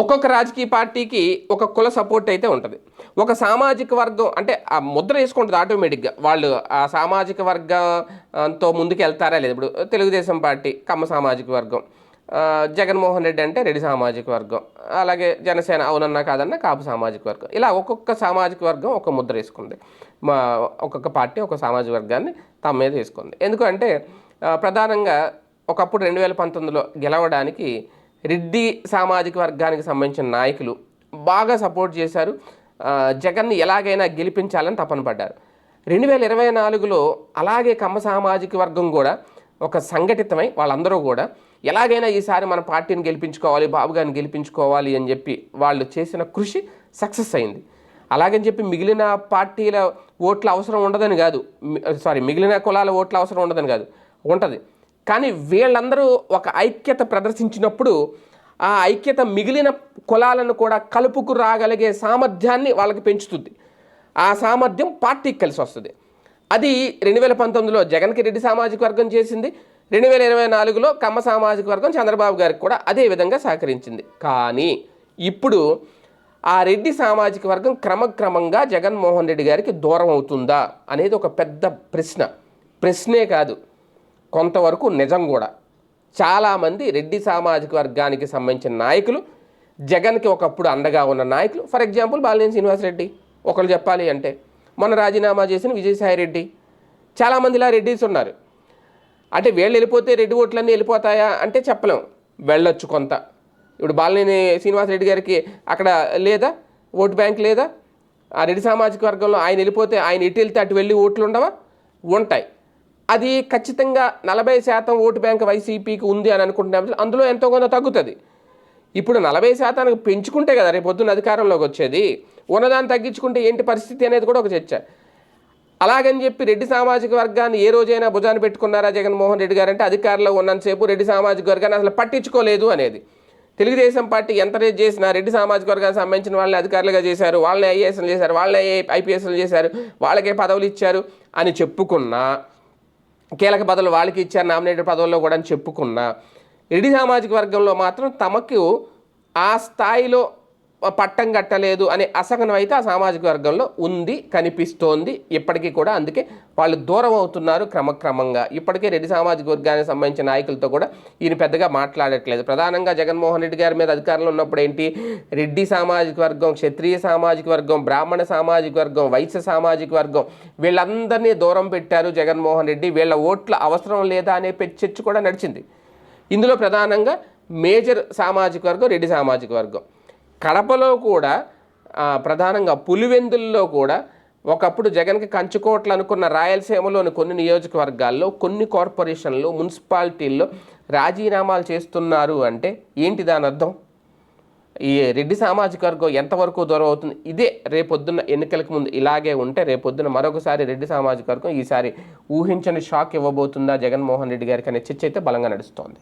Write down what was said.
ఒక్కొక్క రాజకీయ పార్టీకి ఒక కుల సపోర్ట్ అయితే ఉంటుంది. ఒక సామాజిక వర్గం అంటే ఆ ముద్ర వేసుకుంటుంది ఆటోమేటిక్గా. వాళ్ళు ఆ సామాజిక వర్గంతో ముందుకు వెళ్తారా లేదు? ఇప్పుడు తెలుగుదేశం పార్టీ కమ్మ సామాజిక వర్గం జగన్మోహన్ రెడ్డి అంటే రెడ్డి సామాజిక వర్గం అలాగే జనసేన అవునన్నా కాదన్నా కాపు సామాజిక వర్గం. ఇలా ఒక్కొక్క సామాజిక వర్గం ఒక ముద్ర వేసుకుంది. మా ఒక్కొక్క పార్టీ ఒక సామాజిక వర్గాన్ని తమ మీద వేసుకుంది. ఎందుకంటే ప్రధానంగా ఒకప్పుడు రెండు వేల పంతొమ్మిదిలో గెలవడానికి రెడ్డి సామాజిక వర్గానికి సంబంధించిన నాయకులు బాగా సపోర్ట్ చేశారు. జగన్ని ఎలాగైనా గెలిపించాలని తపన పడ్డారు. రెండు వేల ఇరవై నాలుగులో అలాగే కమ్మ సామాజిక వర్గం కూడా ఒక సంఘటితమై వాళ్ళందరూ కూడా ఎలాగైనా ఈసారి మన పార్టీని గెలిపించుకోవాలి బాబు గారిని గెలిపించుకోవాలి అని చెప్పి వాళ్ళు చేసిన కృషి సక్సెస్ అయింది. అలాగని చెప్పి మిగిలిన పార్టీల ఓట్ల అవసరం ఉండదని కాదు. సారీ మిగిలిన కులాల ఓట్ల అవసరం ఉండదని కాదు ఉంటుంది. కానీ వీళ్ళందరూ ఒక ఐక్యత ప్రదర్శించినప్పుడు ఆ ఐక్యత మిగిలిన కులాలను కూడా కలుపుకు రాగలిగే సామర్థ్యాన్ని వాళ్ళకి పెంచుతుంది. ఆ సామర్థ్యం పార్టీకి కలిసి వస్తుంది. అది రెండు వేల పంతొమ్మిదిలో జగన్కి రెడ్డి సామాజిక వర్గం చేసింది. రెండు వేల ఇరవై నాలుగులో కమ్మ సామాజిక వర్గం చంద్రబాబు గారికి కూడా అదే విధంగా సహకరించింది. కానీ ఇప్పుడు ఆ రెడ్డి సామాజిక వర్గం క్రమక్రమంగా జగన్మోహన్ రెడ్డి గారికి దూరం అవుతుందా అనేది ఒక పెద్ద ప్రశ్న. ప్రశ్నే కాదు. కొంతవరకు నిజం కూడా. చాలామంది రెడ్డి సామాజిక వర్గానికి సంబంధించిన నాయకులు జగన్కి ఒకప్పుడు అండగా ఉన్న నాయకులు ఫర్ ఎగ్జాంపుల్ బాలినేని శ్రీనివాసరెడ్డి ఒకరు చెప్పాలి అంటే మొన్న రాజీనామా చేసిన విజయసాయి రెడ్డి చాలామంది ఇలా రెడ్డిస్ ఉన్నారు. అంటే వీళ్ళు వెళ్ళిపోతే రెడ్డి ఓట్లన్నీ వెళ్ళిపోతాయా అంటే చెప్పలేం. వెళ్ళొచ్చు కొంత. ఇప్పుడు బాలినేని శ్రీనివాసరెడ్డి గారికి అక్కడ లేదా? ఓటు బ్యాంక్ లేదా? ఆ రెడ్డి సామాజిక వర్గంలో ఆయన వెళ్ళిపోతే ఆయన ఇటు వెళ్తే అటు వెళ్ళి ఓట్లు ఉండవా? ఉంటాయి. అది ఖచ్చితంగా నలభై శాతం ఓటు బ్యాంక్ వైసీపీకి ఉంది అని అనుకుంటున్నాం. అందులో ఎంతో కొంత తగ్గుతుంది. ఇప్పుడు నలభై శాతానికి పెంచుకుంటే కదా రేపు పొద్దున్న అధికారంలోకి వచ్చేది. ఉన్నదాన్ని తగ్గించుకుంటే ఏంటి పరిస్థితి అనేది కూడా ఒక చర్చ. అలాగని చెప్పి రెడ్డి సామాజిక వర్గాన్ని ఏ రోజైనా భుజాన్ని పెట్టుకున్నారా జగన్మోహన్ రెడ్డి గారు అంటే అధికారంలో ఉన్నంతసేపు రెడ్డి సామాజిక వర్గాన్ని అసలు పట్టించుకోలేదు అనేది. తెలుగుదేశం పార్టీ ఎంత రేట్ చేసినా రెడ్డి సామాజిక వర్గానికి సంబంధించిన వాళ్ళని అధికారులుగా చేశారు వాళ్ళని ఐఏఎస్లు చేశారు వాళ్ళని ఐపీఎస్లు చేశారు వాళ్ళకే పదవులు ఇచ్చారు అని చెప్పుకున్నా కీలక పదవులు వాళ్ళకి ఇచ్చారు నామినేటెడ్ పదవుల్లో కూడా అని చెప్పుకున్నా. రెడ్డి సామాజిక వర్గంలో మాత్రం తమకు ఆ స్థాయిలో పట్టం కట్టలేదు అనే అసహనం అయితే ఆ సామాజిక వర్గంలో ఉంది కనిపిస్తోంది. ఇప్పటికీ కూడా అందుకే వాళ్ళు దూరం అవుతున్నారు క్రమక్రమంగా. ఇప్పటికే రెడ్డి సామాజిక వర్గానికి సంబంధించిన నాయకులతో కూడా ఈయన పెద్దగా మాట్లాడట్లేదు. ప్రధానంగా జగన్మోహన్ రెడ్డి గారి మీద అధికారంలో ఉన్నప్పుడు ఏంటి? రెడ్డి సామాజిక వర్గం క్షత్రియ సామాజిక వర్గం బ్రాహ్మణ సామాజిక వర్గం వైశ్య సామాజిక వర్గం వీళ్ళందరినీ దూరం పెట్టారు జగన్మోహన్ రెడ్డి. వీళ్ళ ఓట్ల అవసరం లేదా అనే చర్చ కూడా నడిచింది. ఇందులో ప్రధానంగా మేజర్ సామాజిక వర్గం రెడ్డి సామాజిక వర్గం. కడపలో కూడా ప్రధానంగా పులివెందుల్లో కూడా ఒకప్పుడు జగన్కి కంచుకోట్లు అనుకున్న రాయలసీమలోని కొన్ని నియోజకవర్గాల్లో కొన్ని కార్పొరేషన్లు మున్సిపాలిటీల్లో రాజీనామాలు చేస్తున్నారు అంటే ఏంటి దాని అర్థం? ఈ రెడ్డి సామాజిక వర్గం ఎంతవరకు దూరం అవుతుంది? ఇదే రేపొద్దున్న ఎన్నికలకు ముందు ఇలాగే ఉంటే రేపొద్దున మరొకసారి రెడ్డి సామాజిక వర్గం ఈసారి ఊహించని షాక్ ఇవ్వబోతుందా జగన్మోహన్ రెడ్డి గారికి అనే చర్చ అయితే బలంగా నడుస్తోంది.